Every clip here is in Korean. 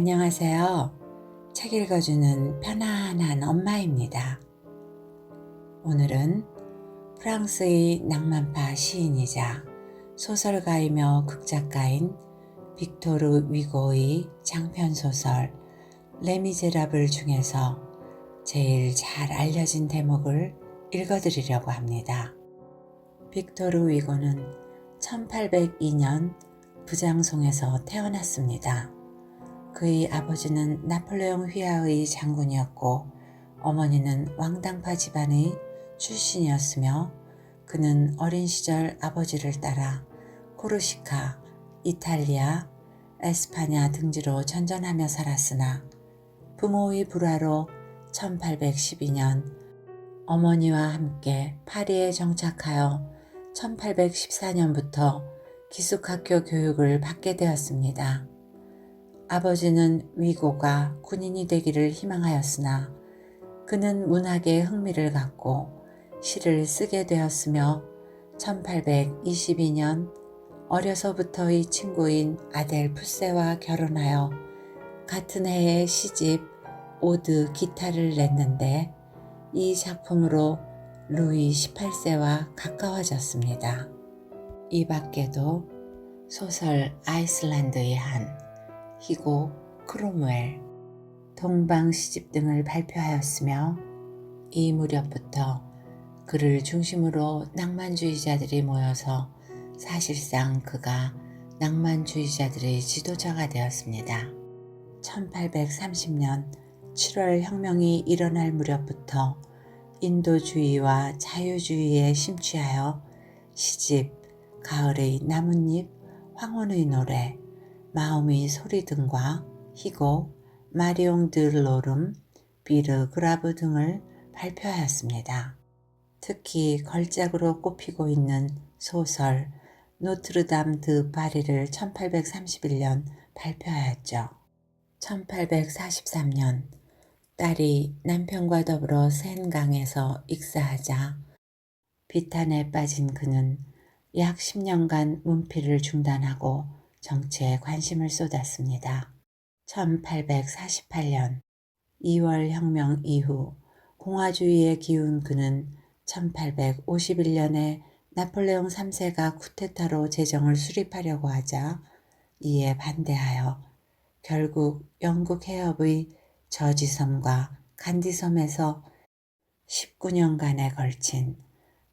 안녕하세요. 책 읽어주는 편안한 엄마입니다. 오늘은 프랑스의 낭만파 시인이자 소설가이며 극작가인 빅토르 위고의 장편 소설 레미제라블 중에서 제일 잘 알려진 대목을 읽어드리려고 합니다. 빅토르 위고는 1802년 부장송에서 태어났습니다. 그의 아버지는 나폴레옹 휘하의 장군이었고 어머니는 왕당파 집안의 출신이었으며 그는 어린 시절 아버지를 따라 코르시카, 이탈리아, 에스파냐 등지로 전전하며 살았으나 부모의 불화로 1812년 어머니와 함께 파리에 정착하여 1814년부터 기숙학교 교육을 받게 되었습니다. 아버지는 위고가 군인이 되기를 희망하였으나 그는 문학에 흥미를 갖고 시를 쓰게 되었으며 1822년 어려서부터의 친구인 아델 푸세와 결혼하여 같은 해에 시집 오드 기타를 냈는데 이 작품으로 루이 18세와 가까워졌습니다. 이 밖에도 소설 아이슬란드의 한, 희고 크롬웰, 동방 시집 등을 발표하였으며 이 무렵부터 그를 중심으로 낭만주의자들이 모여서 사실상 그가 낭만주의자들의 지도자가 되었습니다. 1830년 7월 혁명이 일어날 무렵부터 인도주의와 자유주의에 심취하여 시집, 가을의 나뭇잎, 황혼의 노래, 마음의 소리 등과 희곡, 마리옹 드 로름, 비르 그라브 등을 발표하였습니다. 특히 걸작으로 꼽히고 있는 소설 노트르담 드 파리를 1831년 발표하였죠. 1843년 딸이 남편과 더불어 센강에서 익사하자 비탄에 빠진 그는 약 10년간 문필을 중단하고 정치에 관심을 쏟았습니다. 1848년 2월 혁명 이후 공화주의에 기운 그는 1851년에 나폴레옹 3세가 쿠데타로 재정을 수립하려고 하자 이에 반대하여 결국 영국 해협의 저지섬과 간디섬에서 19년간에 걸친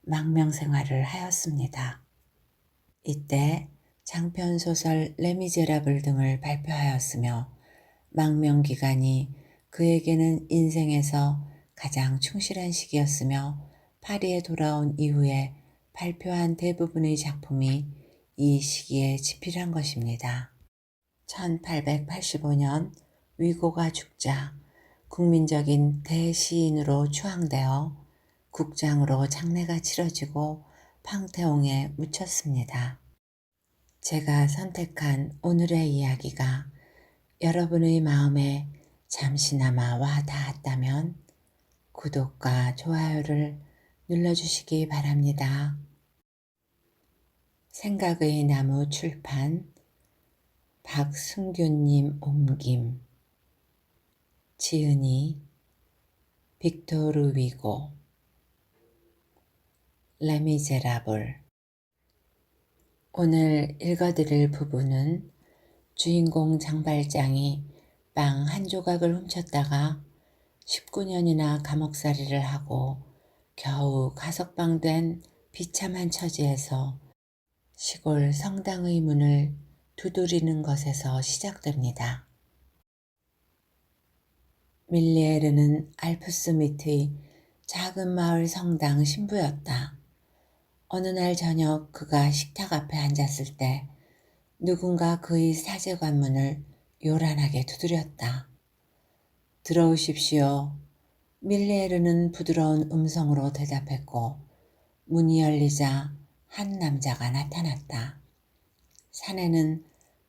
망명 생활을 하였습니다. 이때 장편 소설 레미제라블 등을 발표하였으며 망명 기간이 그에게는 인생에서 가장 충실한 시기였으며 파리에 돌아온 이후에 발표한 대부분의 작품이 이 시기에 집필한 것입니다. 1885년 위고가 죽자 국민적인 대시인으로 추앙되어 국장으로 장례가 치러지고 팡테옹에 묻혔습니다. 제가 선택한 오늘의 이야기가 여러분의 마음에 잠시나마 와 닿았다면 구독과 좋아요를 눌러주시기 바랍니다. 생각의 나무 출판 박승규님 옮김 지은이 빅토르 위고 레미제라블 오늘 읽어드릴 부분은 주인공 장발장이 빵 한 조각을 훔쳤다가 19년이나 감옥살이를 하고 겨우 가석방된 비참한 처지에서 시골 성당의 문을 두드리는 것에서 시작됩니다. 밀리에르는 알프스 밑의 작은 마을 성당 신부였다. 어느 날 저녁 그가 식탁 앞에 앉았을 때 누군가 그의 사제 관문을 요란하게 두드렸다. 들어오십시오. 밀리에르는 부드러운 음성으로 대답했고 문이 열리자 한 남자가 나타났다. 사내는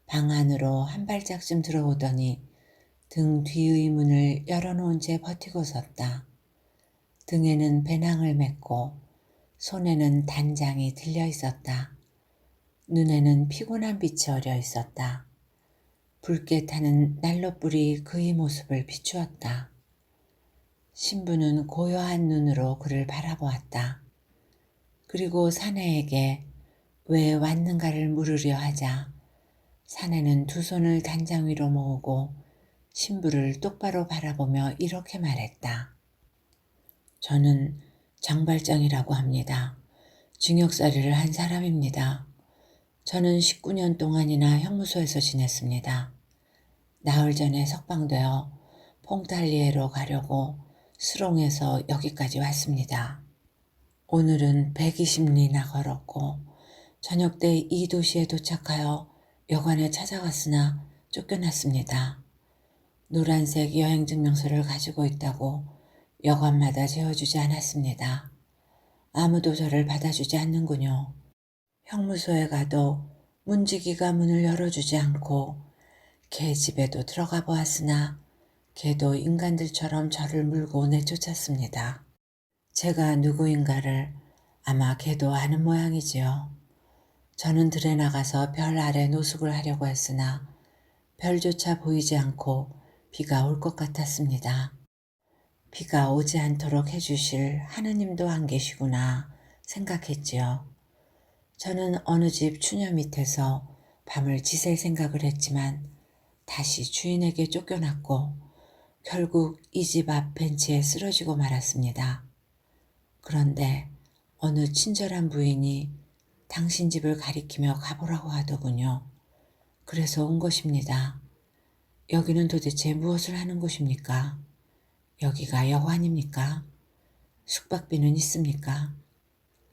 방 안으로 한 발짝쯤 들어오더니 등 뒤의 문을 열어놓은 채 버티고 섰다. 등에는 배낭을 맸고 손에는 단장이 들려 있었다. 눈에는 피곤한 빛이 어려 있었다. 붉게 타는 난로불이 그의 모습을 비추었다. 신부는 고요한 눈으로 그를 바라보았다. 그리고 사내에게 왜 왔는가를 물으려 하자 사내는 두 손을 단장 위로 모으고 신부를 똑바로 바라보며 이렇게 말했다. 저는 장발장이라고 합니다. 징역살이를 한 사람입니다. 저는 19년 동안이나 형무소에서 지냈습니다. 나흘 전에 석방되어 퐁탈리에로 가려고 수롱에서 여기까지 왔습니다. 오늘은 120리나 걸었고 저녁 때 이 도시에 도착하여 여관에 찾아갔으나 쫓겨났습니다. 노란색 여행증명서를 가지고 있다고 여관마다 재워주지 않았습니다. 아무도 저를 받아주지 않는군요. 형무소에 가도 문지기가 문을 열어주지 않고 개 집에도 들어가 보았으나 개도 인간들처럼 저를 물고 내쫓았습니다. 제가 누구인가를 아마 개도 아는 모양이지요. 저는 들에 나가서 별 아래 노숙을 하려고 했으나 별조차 보이지 않고 비가 올 것 같았습니다. 비가 오지 않도록 해주실 하느님도 안 계시구나 생각했지요. 저는 어느 집 추녀 밑에서 밤을 지샐 생각을 했지만 다시 주인에게 쫓겨났고 결국 이 집 앞 벤치에 쓰러지고 말았습니다. 그런데 어느 친절한 부인이 당신 집을 가리키며 가보라고 하더군요. 그래서 온 것입니다. 여기는 도대체 무엇을 하는 곳입니까? 여기가 여관입니까? 숙박비는 있습니까?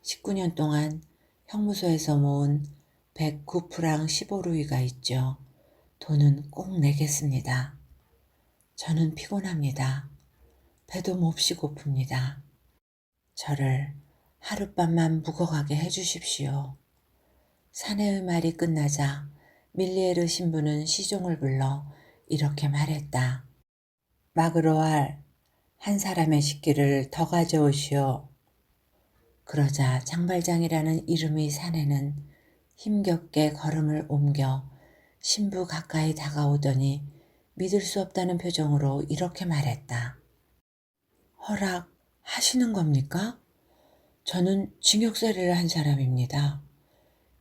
19년 동안 형무소에서 모은 109프랑 15루이가 있죠. 돈은 꼭 내겠습니다. 저는 피곤합니다. 배도 몹시 고픕니다. 저를 하룻밤만 묵어가게 해주십시오. 사내의 말이 끝나자 밀리에르 신부는 시종을 불러 이렇게 말했다. 마그로알, 한 사람의 식기를 더 가져오시오. 그러자 장발장이라는 이름의 사내는 힘겹게 걸음을 옮겨 신부 가까이 다가오더니 믿을 수 없다는 표정으로 이렇게 말했다. 허락 하시는 겁니까? 저는 징역살이를 한 사람입니다.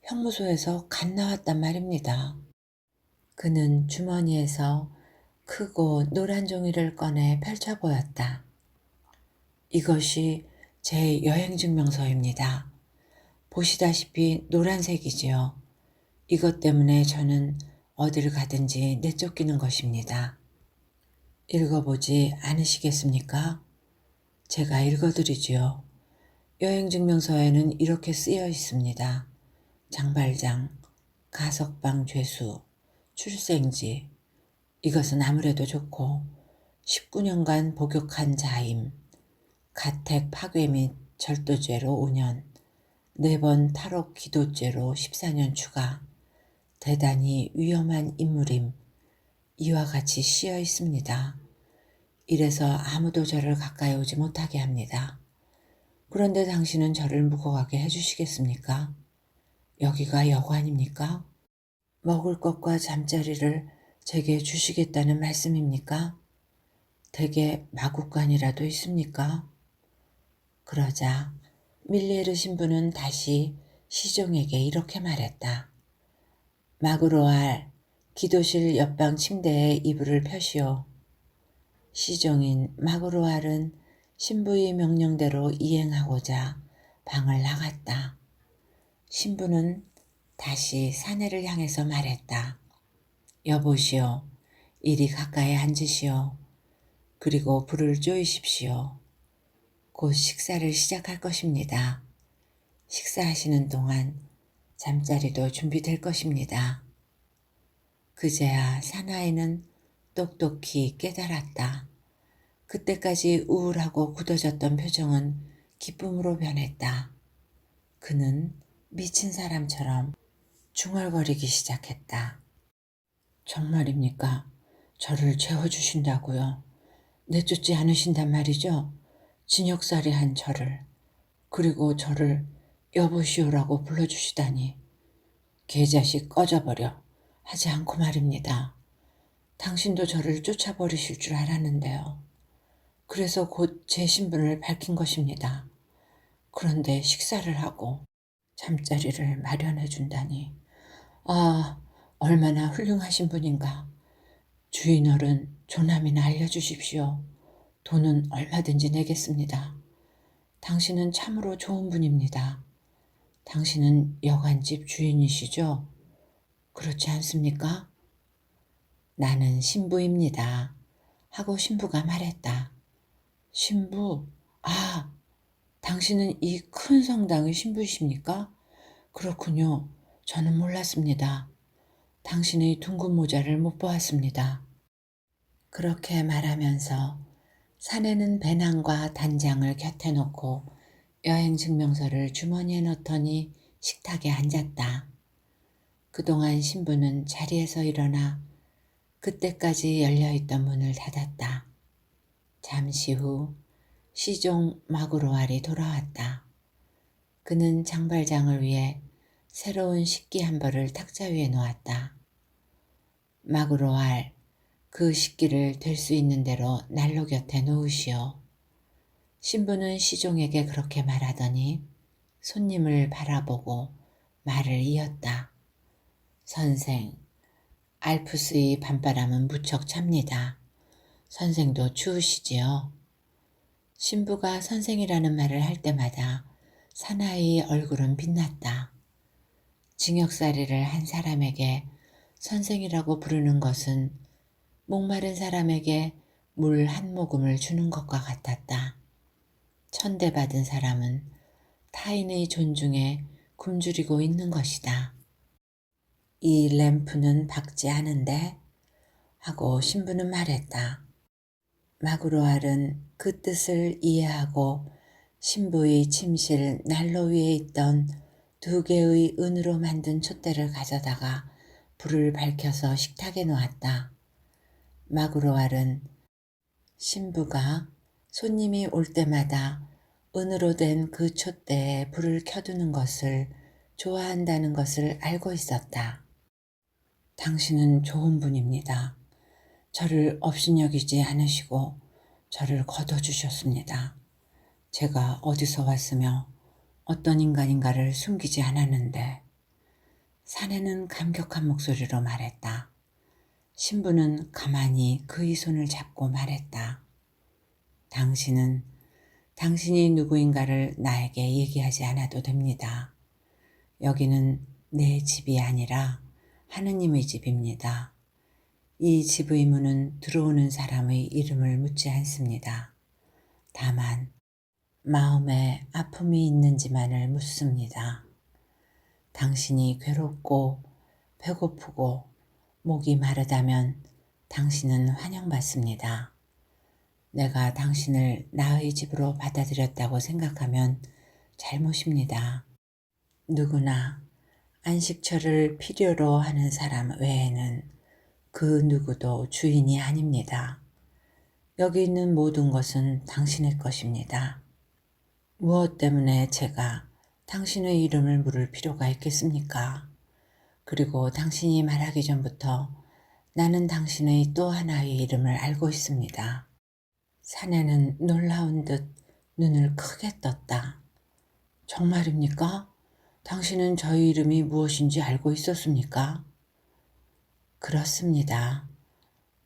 형무소에서 갓 나왔단 말입니다. 그는 주머니에서 크고 노란 종이를 꺼내 펼쳐 보였다. 이것이 제 여행증명서입니다. 보시다시피 노란색이지요. 이것 때문에 저는 어디를 가든지 내쫓기는 것입니다. 읽어보지 않으시겠습니까? 제가 읽어드리지요. 여행증명서에는 이렇게 쓰여 있습니다. 장발장, 가석방 죄수, 출생지. 이것은 아무래도 좋고 19년간 복역한 자임, 가택 파괴 및 절도죄로 5년, 네번 탈옥 기도죄로 14년 추가, 대단히 위험한 인물임, 이와 같이 씌어 있습니다. 이래서 아무도 저를 가까이 오지 못하게 합니다. 그런데 당신은 저를 묵어가게 해주시겠습니까? 여기가 여관입니까? 먹을 것과 잠자리를 제게 주시겠다는 말씀입니까? 댁에 마국간이라도 있습니까? 그러자 밀리에르 신부는 다시 시종에게 이렇게 말했다. 마그로알, 기도실 옆방 침대에 이불을 펴시오. 시종인 마그로알은 신부의 명령대로 이행하고자 방을 나갔다. 신부는 다시 사내를 향해서 말했다. 여보시오, 이리 가까이 앉으시오. 그리고 불을 쪼이십시오. 곧 식사를 시작할 것입니다. 식사하시는 동안 잠자리도 준비될 것입니다. 그제야 사나이는 똑똑히 깨달았다. 그때까지 우울하고 굳어졌던 표정은 기쁨으로 변했다. 그는 미친 사람처럼 중얼거리기 시작했다. 정말입니까? 저를 재워주신다고요? 내쫓지 않으신단 말이죠? 진역살이 한 저를, 그리고 저를 여보시오라고 불러주시다니. 개자식 꺼져버려 하지 않고 말입니다. 당신도 저를 쫓아버리실 줄 알았는데요. 그래서 곧 제 신분을 밝힌 것입니다. 그런데 식사를 하고 잠자리를 마련해 준다니. 아, 얼마나 훌륭하신 분인가. 주인 어른, 조남이나 알려주십시오. 돈은 얼마든지 내겠습니다. 당신은 참으로 좋은 분입니다. 당신은 여관집 주인이시죠? 그렇지 않습니까? 나는 신부입니다. 하고 신부가 말했다. 신부? 아, 당신은 이 큰 성당의 신부이십니까? 그렇군요. 저는 몰랐습니다. 당신의 둥근 모자를 못 보았습니다. 그렇게 말하면서 사내는 배낭과 단장을 곁에 놓고 여행 증명서를 주머니에 넣더니 식탁에 앉았다. 그동안 신부는 자리에서 일어나 그때까지 열려있던 문을 닫았다. 잠시 후 시종 마구로알이 돌아왔다. 그는 장발장을 위해 새로운 식기 한 벌을 탁자 위에 놓았다. 마구로알, 그 식기를 될 수 있는 대로 난로 곁에 놓으시오. 신부는 시종에게 그렇게 말하더니 손님을 바라보고 말을 이었다. 선생, 알프스의 밤바람은 무척 찹니다. 선생도 추우시지요? 신부가 선생이라는 말을 할 때마다 사나이의 얼굴은 빛났다. 징역살이를 한 사람에게 선생이라고 부르는 것은 목마른 사람에게 물 한 모금을 주는 것과 같았다. 천대받은 사람은 타인의 존중에 굶주리고 있는 것이다. 이 램프는 박지 않은데? 하고 신부는 말했다. 마구로알은 그 뜻을 이해하고 신부의 침실 난로 위에 있던 두 개의 은으로 만든 촛대를 가져다가 불을 밝혀서 식탁에 놓았다. 마구로알은 신부가 손님이 올 때마다 은으로 된 그 촛대에 불을 켜두는 것을 좋아한다는 것을 알고 있었다. 당신은 좋은 분입니다. 저를 업신여기지 않으시고 저를 거둬주셨습니다. 제가 어디서 왔으며 어떤 인간인가를 숨기지 않았는데 사내는 감격한 목소리로 말했다. 신부는 가만히 그의 손을 잡고 말했다. 당신은 당신이 누구인가를 나에게 얘기하지 않아도 됩니다. 여기는 내 집이 아니라 하느님의 집입니다. 이 집의 문은 들어오는 사람의 이름을 묻지 않습니다. 다만 마음에 아픔이 있는지만을 묻습니다. 당신이 괴롭고 배고프고 목이 마르다면 당신은 환영받습니다. 내가 당신을 나의 집으로 받아들였다고 생각하면 잘못입니다. 누구나 안식처를 필요로 하는 사람 외에는 그 누구도 주인이 아닙니다. 여기 있는 모든 것은 당신의 것입니다. 무엇 때문에 제가 당신의 이름을 물을 필요가 있겠습니까? 그리고 당신이 말하기 전부터 나는 당신의 또 하나의 이름을 알고 있습니다. 사내는 놀라운 듯 눈을 크게 떴다. 정말입니까? 당신은 저의 이름이 무엇인지 알고 있었습니까? 그렇습니다.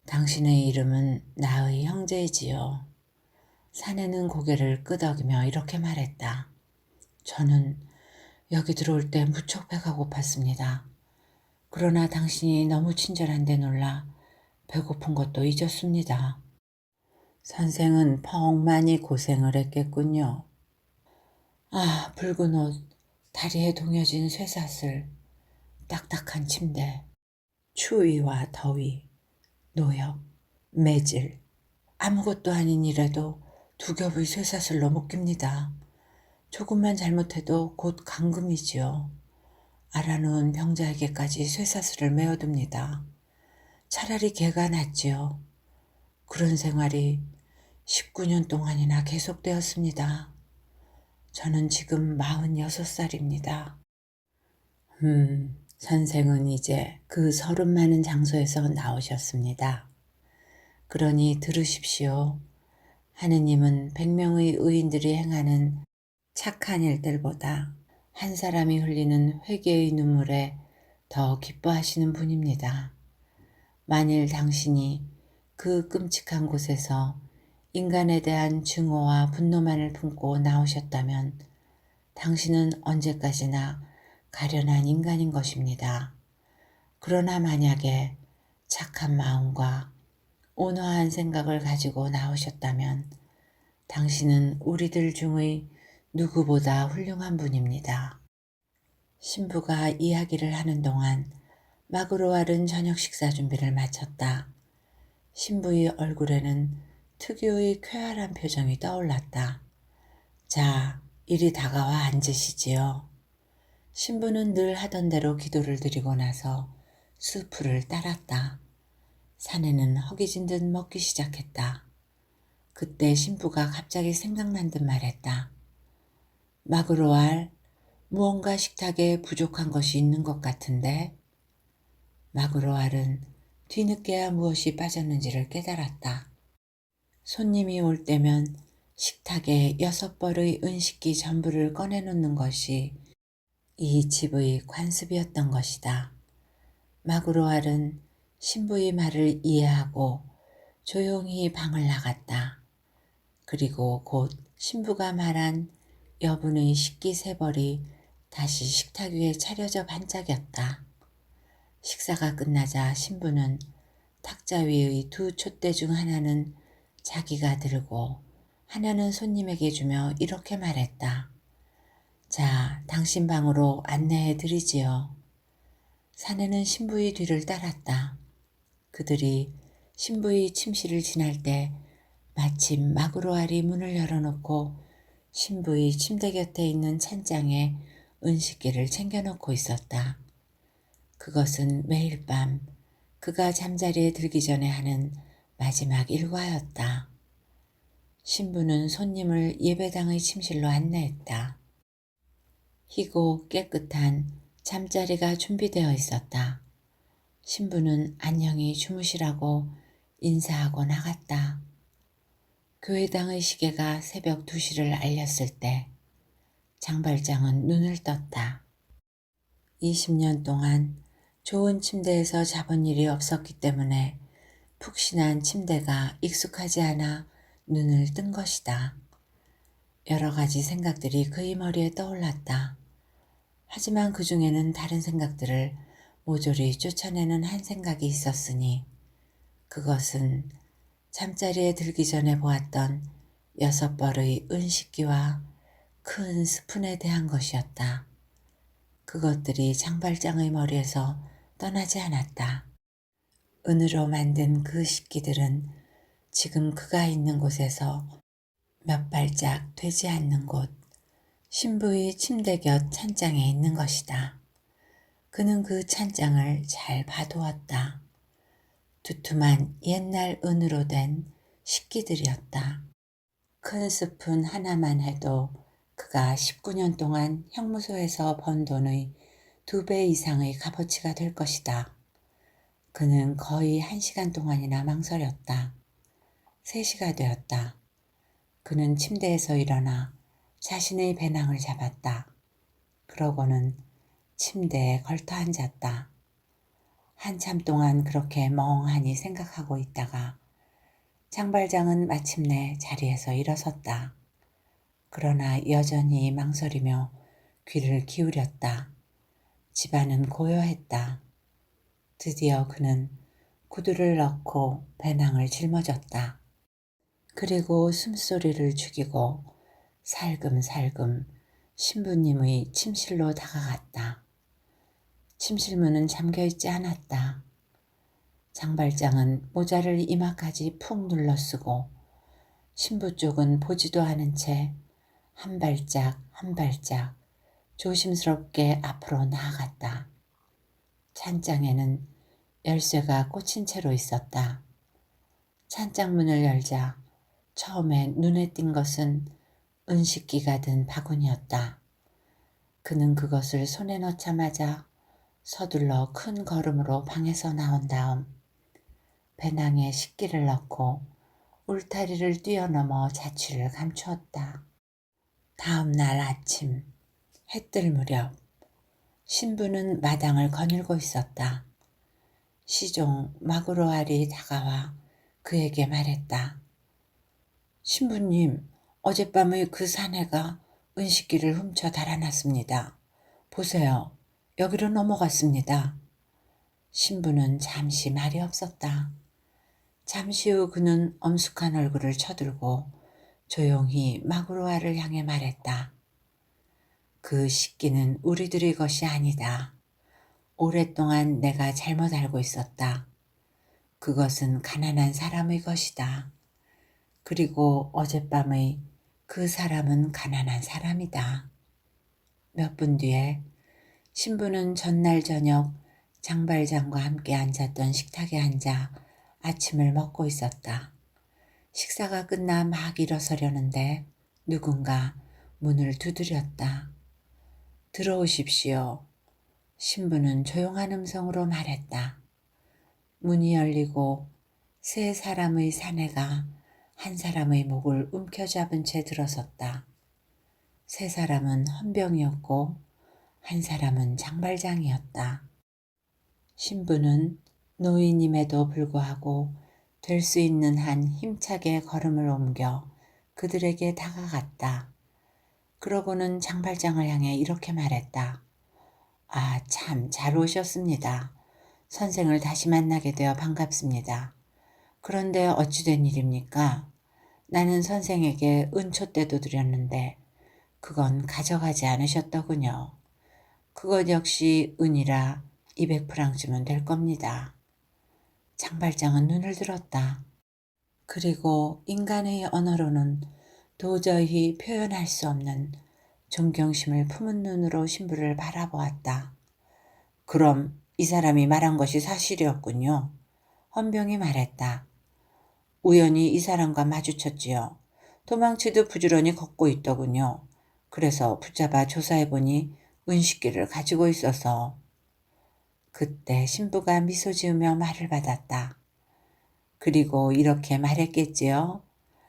당신의 이름은 나의 형제이지요. 사내는 고개를 끄덕이며 이렇게 말했다. 저는 여기 들어올 때 무척 배가 고팠습니다. 그러나 당신이 너무 친절한데 놀라 배고픈 것도 잊었습니다. 선생은 펑 많이 고생을 했겠군요. 아, 붉은 옷, 다리에 동여진 쇠사슬, 딱딱한 침대. 추위와 더위, 노역, 매질, 아무것도 아닌 일에도 두 겹의 쇠사슬로 묶입니다. 조금만 잘못해도 곧 감금이지요. 알아놓은 병자에게까지 쇠사슬을 메어둡니다. 차라리 개가 낫지요. 그런 생활이 19년 동안이나 계속되었습니다. 저는 지금 46살입니다. 음, 선생은 이제 그 서름 많은 장소에서 나오셨습니다. 그러니 들으십시오. 하느님은 백명의 의인들이 행하는 착한 일들보다 한 사람이 흘리는 회개의 눈물에 더 기뻐하시는 분입니다. 만일 당신이 그 끔찍한 곳에서 인간에 대한 증오와 분노만을 품고 나오셨다면 당신은 언제까지나 가련한 인간인 것입니다. 그러나 만약에 착한 마음과 온화한 생각을 가지고 나오셨다면 당신은 우리들 중의 누구보다 훌륭한 분입니다. 신부가 이야기를 하는 동안 마그로알은 저녁 식사 준비를 마쳤다. 신부의 얼굴에는 특유의 쾌활한 표정이 떠올랐다. 자, 이리 다가와 앉으시지요. 신부는 늘 하던 대로 기도를 드리고 나서 수풀을 따랐다. 사내는 허기진 듯 먹기 시작했다. 그때 신부가 갑자기 생각난 듯 말했다. 마그로알, 무언가 식탁에 부족한 것이 있는 것 같은데? 마그로알은 뒤늦게야 무엇이 빠졌는지를 깨달았다. 손님이 올 때면 식탁에 여섯 벌의 은식기 전부를 꺼내놓는 것이 이 집의 관습이었던 것이다. 마그로알은 신부의 말을 이해하고 조용히 방을 나갔다. 그리고 곧 신부가 말한 여분의 식기 세 벌이 다시 식탁 위에 차려져 반짝였다. 식사가 끝나자 신부는 탁자 위의 두 촛대 중 하나는 자기가 들고 하나는 손님에게 주며 이렇게 말했다. 자, 당신 방으로 안내해 드리지요. 사내는 신부의 뒤를 따랐다. 그들이 신부의 침실을 지날 때 마침 마그로알이 문을 열어놓고 신부의 침대 곁에 있는 찬장에 은식기를 챙겨놓고 있었다. 그것은 매일 밤 그가 잠자리에 들기 전에 하는 마지막 일과였다. 신부는 손님을 예배당의 침실로 안내했다. 희고 깨끗한 잠자리가 준비되어 있었다. 신부는 안녕히 주무시라고 인사하고 나갔다. 교회당의 시계가 새벽 2시를 알렸을 때 장발장은 눈을 떴다. 20년 동안 좋은 침대에서 자본 일이 없었기 때문에 푹신한 침대가 익숙하지 않아 눈을 뜬 것이다. 여러 가지 생각들이 그의 머리에 떠올랐다. 하지만 그 중에는 다른 생각들을 모조리 쫓아내는 한 생각이 있었으니 그것은 잠자리에 들기 전에 보았던 여섯 벌의 은식기와 큰 스푼에 대한 것이었다. 그것들이 장발장의 머리에서 떠나지 않았다. 은으로 만든 그 식기들은 지금 그가 있는 곳에서 몇 발짝 되지 않는 곳, 신부의 침대 곁 찬장에 있는 것이다. 그는 그 찬장을 잘 봐두었다. 두툼한 옛날 은으로 된 식기들이었다. 큰 스푼 하나만 해도 그가 19년 동안 형무소에서 번 돈의 두 배 이상의 값어치가 될 것이다. 그는 거의 한 시간 동안이나 망설였다. 3시가 되었다. 그는 침대에서 일어나 자신의 배낭을 잡았다. 그러고는 침대에 걸터 앉았다. 한참 동안 그렇게 멍하니 생각하고 있다가 장발장은 마침내 자리에서 일어섰다. 그러나 여전히 망설이며 귀를 기울였다. 집안은 고요했다. 드디어 그는 구두를 넣고 배낭을 짊어졌다. 그리고 숨소리를 죽이고 살금살금 신부님의 침실로 다가갔다. 침실문은 잠겨있지 않았다. 장발장은 모자를 이마까지 푹 눌러 쓰고 신부 쪽은 보지도 않은 채 한 발짝 한 발짝 조심스럽게 앞으로 나아갔다. 찬장에는 열쇠가 꽂힌 채로 있었다. 찬장문을 열자 처음에 눈에 띈 것은 은식기가 든 바구니였다. 그는 그것을 손에 넣자마자 서둘러 큰 걸음으로 방에서 나온 다음 배낭에 식기를 넣고 울타리를 뛰어넘어 자취를 감추었다. 다음 날 아침 해 뜰 무렵 신부는 마당을 거닐고 있었다. 시종 마구로알이 다가와 그에게 말했다. 신부님, 어젯밤의 그 사내가 은식기를 훔쳐 달아났습니다. 보세요. 여기로 넘어갔습니다. 신부는 잠시 말이 없었다. 잠시 후 그는 엄숙한 얼굴을 쳐들고 조용히 마구로아를 향해 말했다. 그 식기는 우리들의 것이 아니다. 오랫동안 내가 잘못 알고 있었다. 그것은 가난한 사람의 것이다. 그리고 어젯밤의 그 사람은 가난한 사람이다. 몇 분 뒤에 신부는 전날 저녁 장발장과 함께 앉았던 식탁에 앉아 아침을 먹고 있었다. 식사가 끝나 막 일어서려는데 누군가 문을 두드렸다. 들어오십시오. 신부는 조용한 음성으로 말했다. 문이 열리고 세 사람의 사내가 한 사람의 목을 움켜잡은 채 들어섰다. 세 사람은 헌병이었고 한 사람은 장발장이었다. 신부는 노인임에도 불구하고 될 수 있는 한 힘차게 걸음을 옮겨 그들에게 다가갔다. 그러고는 장발장을 향해 이렇게 말했다. 아, 참, 잘 오셨습니다. 선생을 다시 만나게 되어 반갑습니다. 그런데 어찌된 일입니까? 나는 선생에게 은초대도 드렸는데 그건 가져가지 않으셨더군요. 그것 역시 은이라 200프랑쯤은 될 겁니다. 장발장은 눈을 들었다. 그리고 인간의 언어로는 도저히 표현할 수 없는 존경심을 품은 눈으로 신부를 바라보았다. 그럼 이 사람이 말한 것이 사실이었군요. 헌병이 말했다. 우연히 이 사람과 마주쳤지요. 도망치듯 부지런히 걷고 있더군요. 그래서 붙잡아 조사해보니 은식기를 가지고 있어서 그때 신부가 미소 지으며 말을 받았다. 그리고 이렇게 말했겠지요.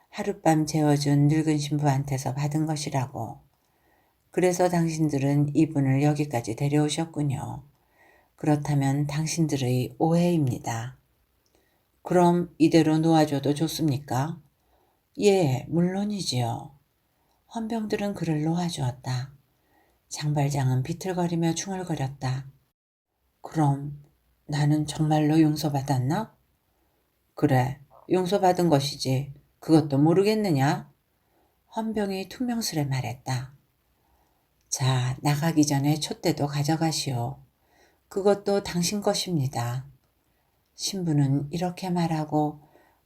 하룻밤 재워준 늙은 신부한테서 받은 것이라고. 그래서 당신들은 이분을 여기까지 데려오셨군요. 그렇다면 당신들의 오해입니다. 그럼 이대로 놓아줘도 좋습니까? 예, 물론이지요. 헌병들은 그를 놓아주었다. 장발장은 비틀거리며 중얼거렸다. 그럼 나는 정말로 용서받았나? 그래, 용서받은 것이지. 그것도 모르겠느냐? 헌병이 퉁명스레 말했다. 자, 나가기 전에 촛대도 가져가시오. 그것도 당신 것입니다. 신부는 이렇게 말하고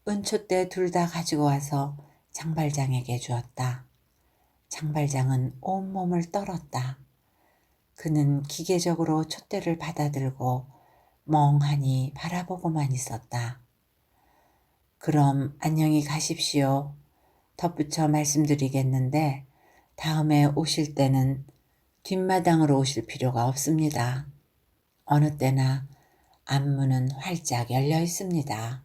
은촛대 둘 다 가지고 와서 장발장에게 주었다. 장발장은 온몸을 떨었다. 그는 기계적으로 촛대를 받아들고 멍하니 바라보고만 있었다. 그럼 안녕히 가십시오. 덧붙여 말씀드리겠는데 다음에 오실 때는 뒷마당으로 오실 필요가 없습니다. 어느 때나 안문은 활짝 열려 있습니다.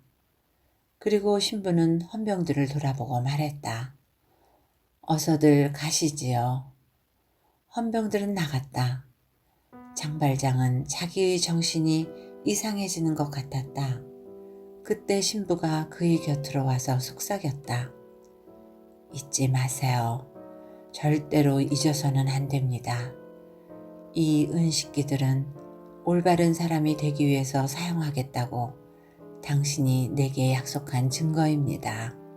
그리고 신부는 헌병들을 돌아보고 말했다. 어서들 가시지요. 헌병들은 나갔다. 장발장은 자기의 정신이 이상해지는 것 같았다. 그때 신부가 그의 곁으로 와서 속삭였다. 잊지 마세요. 절대로 잊어서는 안 됩니다. 이 은식기들은 올바른 사람이 되기 위해서 사용하겠다고 당신이 내게 약속한 증거입니다.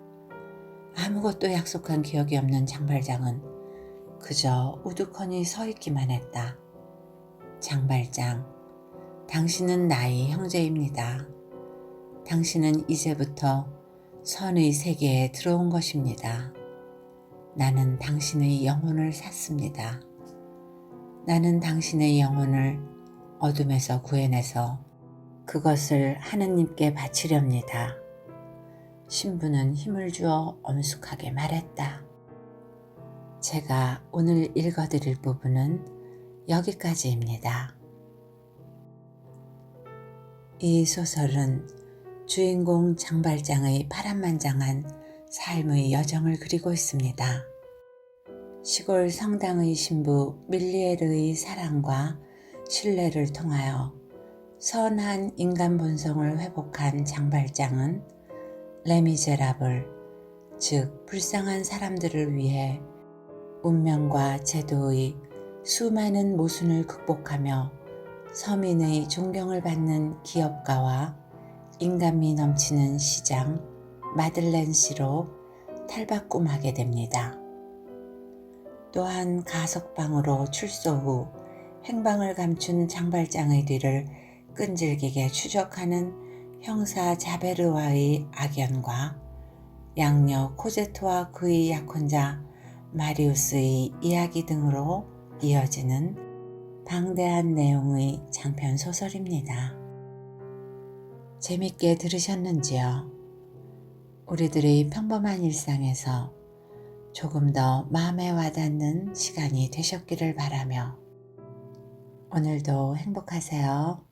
아무것도 약속한 기억이 없는 장발장은 그저 우두커니 서 있기만 했다. 장발장, 당신은 나의 형제입니다. 당신은 이제부터 선의 세계에 들어온 것입니다. 나는 당신의 영혼을 샀습니다. 나는 당신의 영혼을 어둠에서 구해내서 그것을 하느님께 바치렵니다. 신부는 힘을 주어 엄숙하게 말했다. 제가 오늘 읽어드릴 부분은 여기까지입니다. 이 소설은 주인공 장발장의 파란만장한 삶의 여정을 그리고 있습니다. 시골 성당의 신부 밀리에르의 사랑과 신뢰를 통하여 선한 인간 본성을 회복한 장발장은 레미제라블, 즉 불쌍한 사람들을 위해 운명과 제도의 수많은 모순을 극복하며 서민의 존경을 받는 기업가와 인간미 넘치는 시장 마들렌 씨로 탈바꿈하게 됩니다. 또한 가석방으로 출소 후 행방을 감춘 장발장의 뒤를 끈질기게 추적하는 형사 자베르와의 악연과 양녀 코제트와 그의 약혼자 마리우스의 이야기 등으로 이어지는 방대한 내용의 장편 소설입니다. 재밌게 들으셨는지요? 우리들의 평범한 일상에서 조금 더 마음에 와닿는 시간이 되셨기를 바라며 오늘도 행복하세요.